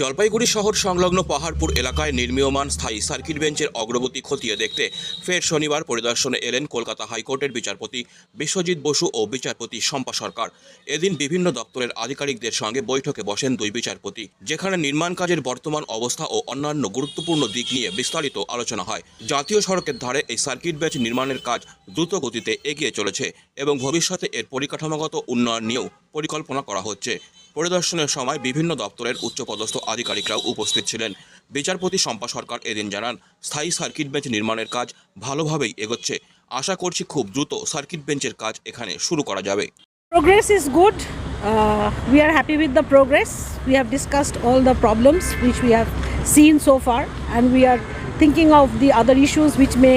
জলপাইগুড়ি শহর সংলগ্ন পাহাড়পুর এলাকায় নির্মীয়মান স্থায়ী সার্কিট বেঞ্চের অগ্রগতি খতিয়ে দেখতে ফের শনিবার পরিদর্শনে এলেন কলকাতা হাইকোর্টের বিচারপতি বিশ্বজিৎ বসু ও বিচারপতি শম্পা সরকার। এদিন বিভিন্ন দপ্তরের আধিকারিকদের সঙ্গে বৈঠকে বসেন দুই বিচারপতি, যেখানে নির্মাণ কাজের বর্তমান অবস্থা ও অন্যান্য গুরুত্বপূর্ণ দিক নিয়ে বিস্তারিত আলোচনা হয়। জাতীয় সড়কের ধারে এই সার্কিট বেঞ্চ নির্মাণের কাজ দ্রুত গতিতে এগিয়ে চলেছে এবং ভবিষ্যতে এর পরিকাঠামোগত উন্নয়ন নিয়েও পরিকল্পনা করা হচ্ছে। পরিদর্শনের সময় বিভিন্ন দপ্তরের উচ্চপদস্থ আধিকারিকরাও উপস্থিত ছিলেন। বিচারপতি শম্পা সরকার এদিন জানান, স্থায়ী সার্কিট বেঞ্চ নির্মাণের কাজ ভালোভাবেই এগোচ্ছে। আশা করছি খুব দ্রুত সার্কিট বেঞ্চের কাজ এখানে শুরু করা যাবে। Progress is good we are happy with the progress we have discussed all the problems which we have seen so far and we are thinking of the other issues which may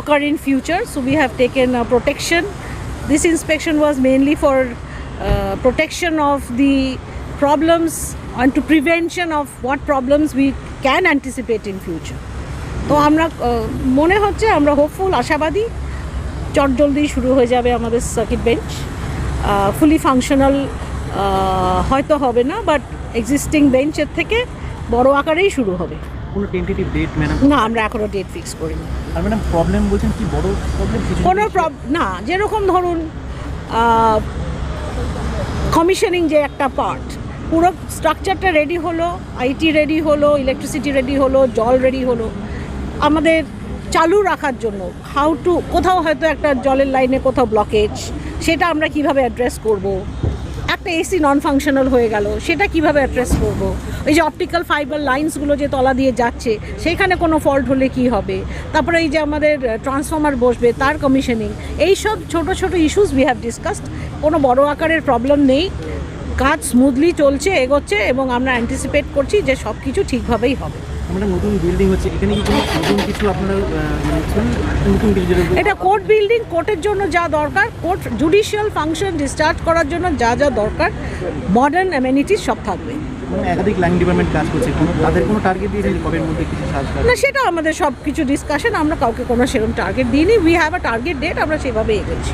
occur in future so we have taken protection this inspection was mainly for protection of the problems and to prevention of what problems we can anticipate in future. তো আমরা মনে হচ্ছে আমরা hopeful আশাবাদী চট জলদি শুরু হয়ে যাবে আমাদের সার্কিট বেঞ্চ ফুলি ফাংশনাল হয়তো হবে না বাট এক্সিস্টিং বেঞ্চের থেকে বড় আকারেই শুরু হবে। কোনো টেন্টেটিভ ডেট ম্যাডাম না আমরা এখনও ডেট ফিক্স করিনি। আর ম্যাডাম প্রবলেম বলছেন কি বড় প্রবলেম কোনো না যেরকম ধরুন কমিশনিং যে একটা পার্ট পুরো স্ট্রাকচারটা রেডি হলো আইটি রেডি হলো ইলেকট্রিসিটি রেডি হলো, জল রেডি হলো। আমাদের চালু রাখার জন্য হাউ টু কোথাও হয়তো একটা জলের লাইনে কোথাও ব্লকেজ সেটা আমরা কীভাবে অ্যাড্রেস করব? একটা এসি নন ফাংশনাল হয়ে গেল, সেটা কীভাবে অ্যাড্রেস করব? এই যে অপটিক্যাল ফাইবার লাইন্সগুলো যে তলা দিয়ে যাচ্ছে, সেখানে কোনো ফল্ট হলে কি হবে? তারপরে এই যে আমাদের ট্রান্সফর্মার বসবে, তার কমিশনিং এই সব ছোট ছোট ইস্যুস উই হ্যাভ ডিসকাসড কোনো বড় আকারের প্রবলেম নেই। কাজ স্মুথলি চলছে এগোচ্ছে এবং আমরা অ্যান্টিসিপেট করছি যে সব কিছু ঠিকভাবেই হবে। আমরা নতুন বিল্ডিং হচ্ছে এখানে কি নতুন কিছু আপনারা আহ, বলছেন? নতুন কিছু এটা কোর্ট বিল্ডিং কোর্টের জন্য যা দরকার কোর্ট জুডিশিয়াল ফাংশন ডিসচার্জ করার জন্য যা যা দরকার মডার্ন অ্যামেনিটিস সব থাকবে। একাধিক লাইন ডিপার্টমেন্ট কাজ করছে তাদের কোনো টার্গেট দিয়েছেন কবের মধ্যে কিছু কাজ না সেটা আমাদের সব কিছু ডিসকাশন আমরা কাউকে কোনো সেরকম টার্গেট দিইনি। We have a target date আমরা সেভাবে এগোচ্ছি।